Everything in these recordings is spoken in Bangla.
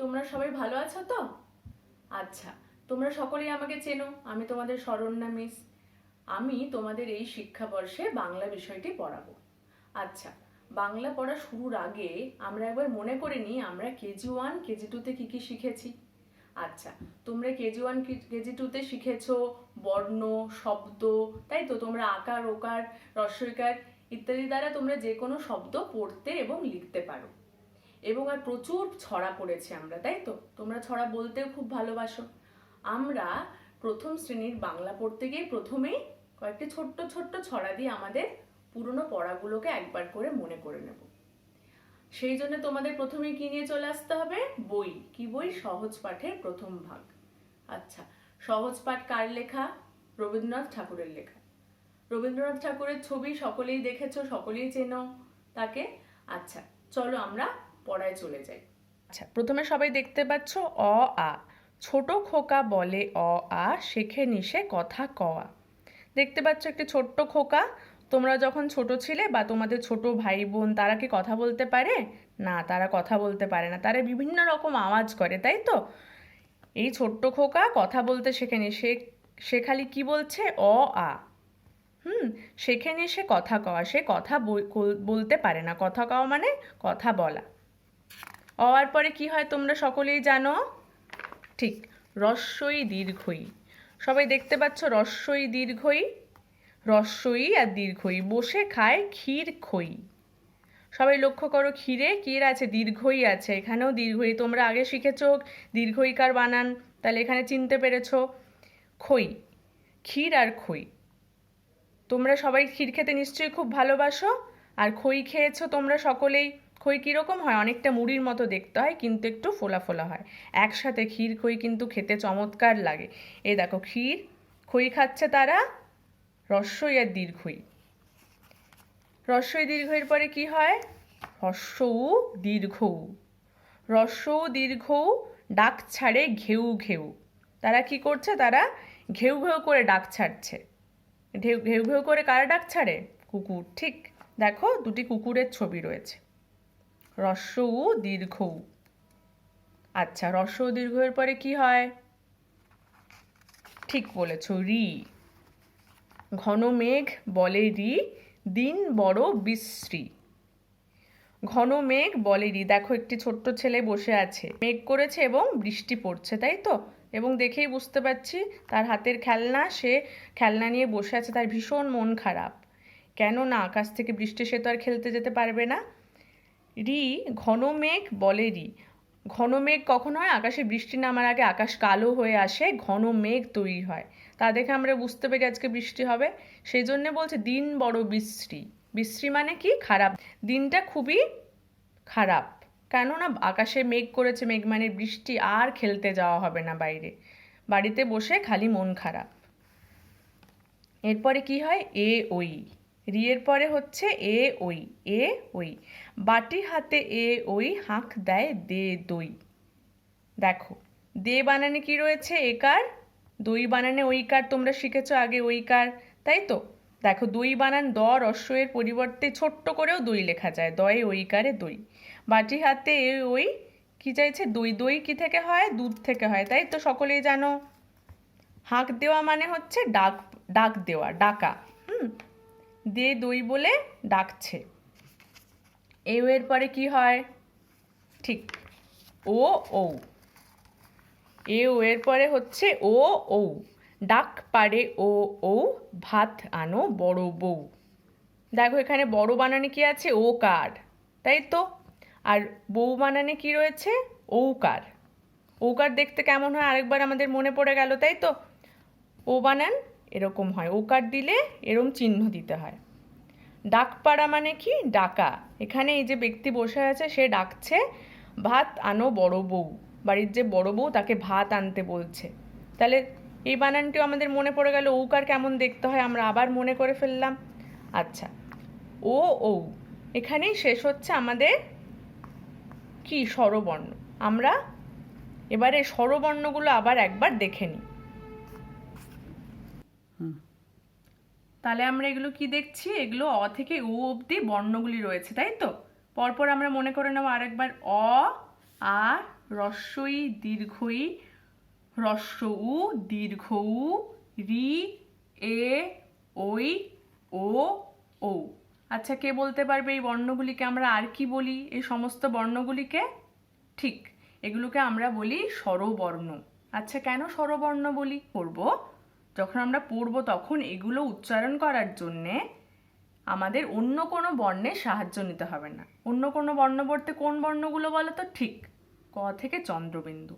তোমরা সবাই ভালো আছো তো? আচ্ছা তোমরা সকলেই আমাকে চেনো, আমি তোমাদের শরণ্যা মিস। আমি তোমাদের এই শিক্ষাবর্ষে বাংলা বিষয়টি পড়াবো। আচ্ছা বাংলা পড়া শুরুর আগে আমরা একবার মনে করে নিই আমরা কেজি ওয়ান, কেজি টুতে কী কী শিখেছি। আচ্ছা তোমরা কেজি ওয়ান, কেজি টুতে শিখেছো বর্ণ, শব্দ, তাই তো? তোমরা আকার, ওকার, রস্বইকার ইত্যাদি দ্বারা তোমরা যে কোনো শব্দ পড়তে এবং লিখতে পারো। এবং আর প্রচুর ছড়া পড়েছি আমরা, তাই তো? তোমরা ছড়া বলতেও খুব ভালোবাসো। আমরা প্রথম শ্রেণির বাংলা পড়তে গিয়ে প্রথমেই কয়েকটি ছোট্ট ছোট্ট ছড়া দিয়ে আমাদের পুরনো পড়াগুলোকে একবার করে মনে করে নেব। সেই জন্য তোমাদের প্রথমে কি নিয়ে চলে আসতে হবে? বই। কি বই? সহজ পাঠের প্রথম ভাগ। আচ্ছা সহজ পাঠ কার লেখা? রবীন্দ্রনাথ ঠাকুরের লেখা। রবীন্দ্রনাথ ঠাকুরের ছবি সকলেই দেখেছ, সকলেই চেনো তাকে? আচ্ছা চলো আমরা পড়ায় চলে যাই আচ্ছা প্রথমে সবাই দেখতে পাচ্ছ অ, আ। ছোট খোকা বলে অ, আ, শেখে নিশে কথা কওয়া দেখতে পাচ্ছ একটি ছোট্ট খোকা। তোমরা যখন ছোট ছিলে বা তোমাদের ছোট ভাই বোন, তারা কি কথা বলতে পারে? না, তারা কথা বলতে পারে না। তারা বিভিন্ন রকম আওয়াজ করে, তাই তো? এই ছোট্ট খোকা কথা বলতে শেখেনি সে সে খালি কি বলছে? অ, আ। হুম সেখানে সে কথা কওয়া সে কথা বলতে পারে না। কথা কওয়া মানে কথা বলা। অওয়ার পরে কি হয় তোমরা সকলেই জানো? ঠিক, রস্যই দীর্ঘই। সবাই দেখতে পাচ্ছ রস্যই দীর্ঘই, রস্যই আর দীর্ঘই। বসে খায় ক্ষীর খই। সবাই লক্ষ্য করো ক্ষীরে ক্ষীর আছে, দীর্ঘই আছে। এখানেও দীর্ঘই। তোমরা আগে শিখেছো দীর্ঘইকার বানান, তাহলে এখানে চিনতে পেরেছ। খই, ক্ষীর আর খই। তোমরা সবাই ক্ষীর খেতে নিশ্চয়ই খুব ভালোবাসো। আর খই খেয়েছো তোমরা সকলেই। খই কীরকম হয়? অনেকটা মুড়ির মতো দেখতে হয়, কিন্তু একটু ফোলা ফোলা হয়। একসাথে ক্ষীর খই কিন্তু খেতে চমৎকার লাগে। এ দেখো, ক্ষীর খই খাচ্ছে তারা রস্যই আর দীর্ঘই। রস্যই দীর্ঘের পরে কি হয়? উ দীর্ঘ রস্য দীর্ঘ ডাক ছাড়ে ঘেউ ঘেউ। তারা কি করছে? তারা ঘেউ ঘেউ করে ডাক ছাড়ছে। ঘেউ ঘেউ করে কারা ডাক ছাড়ে? কুকুর। ঠিক, দেখো, দুটি কুকুরের ছবি রয়েছে। রস্য উ দীর্ঘ উ আচ্ছা রস্য উ দীর্ঘের পরে কি হয়? ঠিক বলেছ, রি। ঘন মেঘ বলে রি, দিন বড় বিশ্রী। ঘন মেঘ বলে রি। দেখো, একটি ছোট্ট ছেলে বসে আছে। মেঘ করেছে এবং বৃষ্টি পড়ছে, তাই তো? এবং দেখেই বুঝতে পারছি, তার হাতের খেলনা, সে খেলনা নিয়ে বসে আছে, তার ভীষণ মন খারাপ। কেন না আকাশ থেকে বৃষ্টি, সে তো আর খেলতে যেতে পারবে না। রি ঘন মেঘ বলে রি। ঘন মেঘ কখন হয়? আকাশে বৃষ্টি নামার আগে আকাশ কালো হয়ে আসে, ঘন মেঘ তৈরি হয়। তা দেখে আমরা বুঝতে পেরে আজকে বৃষ্টি হবে। সেই জন্যে বলছে দিন বড় বিশ্রী বিশ্রী মানে কি? খারাপ। দিনটা খুবই খারাপ। কেননা আকাশে মেঘ করেছে মেঘ মানে বৃষ্টি আর খেলতে যাওয়া হবে না বাইরে। বাড়িতে বসে খালি মন খারাপ। এরপরে কি হয়? এ ওই রিয়ের পরে হচ্ছে এ ওই এ ওই। বাটি হাতে এ ওই হাঁক দেয় দে দই। দেখো, দে বানানে কি রয়েছে একার দই বানানে ওইকার তোমরা শিখেছো আগে ওইকার তাই তো? দেখো, দই বানান দ, রস্যের পরিবর্তে ছোট্ট করেও দই লেখা যায়, দয়ে ওইকারে দই। বাটি হাতে এ ওই, কি চাইছে? দই দই কি থেকে হয়? দুধ থেকে হয়, তাই তো সকলেই জানো? হাঁক দেওয়া মানে হচ্ছে ডাক ডাক দেওয়া, ডাকা, হুম? দে দই বলে ডাকছে। এ এর পরে কি হয়? ঠিক, ও ও এ ও এর পরে হচ্ছে ও ও ডাক পারে ও ও ভাত আনো বড় বউ। দেখো এখানে বড় বানানে কি আছে? ও কার, তাই তো? আর বউ বানানে কি রয়েছে? ঔকার ঔকার দেখতে কেমন হয়? আরেকবার আমাদের মনে পড়ে গেল, তাই তো? ও বানান এরকম হয়। ওকার দিলে এরম চিহ্ন দিতে হয়। ডাকপাড়া মানে কি? ডাকা। এখানে এই যে ব্যক্তি বসে আছে, সে ডাকছে, ভাত আনো বড় বউ। বাড়ির যে বড় বউ, তাকে ভাত আনতে বলছে। তাহলে এই বানানটিও আমাদের মনে পড়ে গেল ঔকার কেমন দেখতে হয় আমরা আবার মনে করে ফেললাম। আচ্ছা ও ও এখানেই শেষ হচ্ছে আমাদের কি স্বরবর্ণ। আমরা এবারে স্বরবর্ণগুলো আবার একবার দেখে নিই। তাহলে আমরা এগুলো কি দেখছি? এগুলো অ থেকে ও অবধি বর্ণগুলি রয়েছে, তাই তো? পরপর আমরা মনে করে নেব আরেকবার, অ আ রস্বই দীর্ঘই হ্রস্ব উ, দীর্ঘ উ, রি, এ ওই ও ও আচ্ছা কে বলতে পারবে এই বর্ণগুলিকে আমরা আর কি বলি? এই সমস্ত বর্ণগুলিকে? ঠিক, এগুলোকে আমরা বলি স্বরবর্ণ। আচ্ছা কেন স্বরবর্ণ বলি? পড়ব যখন আমরা পড়ব তখন এগুলো উচ্চারণ করার জন্যে আমাদের অন্য কোনো বর্ণের সাহায্য নিতে হবে না। অন্য কোনো বর্ণ পড়তে কোন বর্ণগুলো বলো তো? ঠিক ক থেকে চন্দ্রবিন্দু।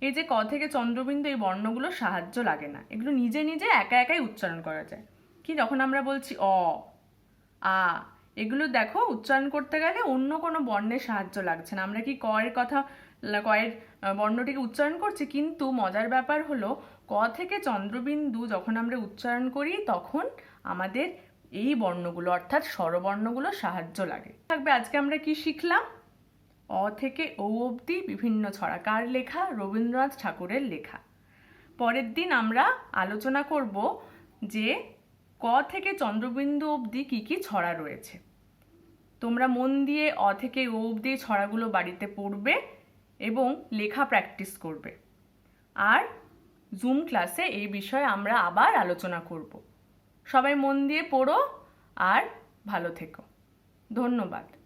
এই যে ক থেকে চন্দ্রবিন্দু এই বর্ণগুলো সাহায্য লাগে না। এগুলো নিজে নিজে একা একাই উচ্চারণ করা যায়। কি যখন আমরা বলছি অ আ এগুলো দেখো উচ্চারণ করতে গেলে অন্য কোনো বর্ণের সাহায্য লাগছে না। আমরা কি কয়ের কথা লা- ক এর আহ, বর্ণটিকে উচ্চারণ করছি? কিন্তু মজার ব্যাপার হলো ক থেকে চন্দ্রবিন্দু যখন আমরা উচ্চারণ করি, তখন আমাদের এই বর্ণগুলো, অর্থাৎ স্বরবর্ণগুলো সাহায্য লাগে। থাকবে, আজকে আমরা কি শিখলাম? অ থেকে ও অবধি বিভিন্ন ছড়া। কার লেখা? রবীন্দ্রনাথ ঠাকুরের লেখা। পরের দিন আমরা আলোচনা করব যে ক থেকে চন্দ্রবিন্দু অবধি কি কি ছড়া রয়েছে। তোমরা মন দিয়ে অ থেকে ও অবধি ছড়াগুলো বাড়িতে পড়বে এবং লেখা প্র্যাকটিস করবে। আর জুম ক্লাসে এই বিষয়ে আমরা আবার আলোচনা করব। সবাই মন দিয়ে পড়ো আর ভালো থেকো। ধন্যবাদ।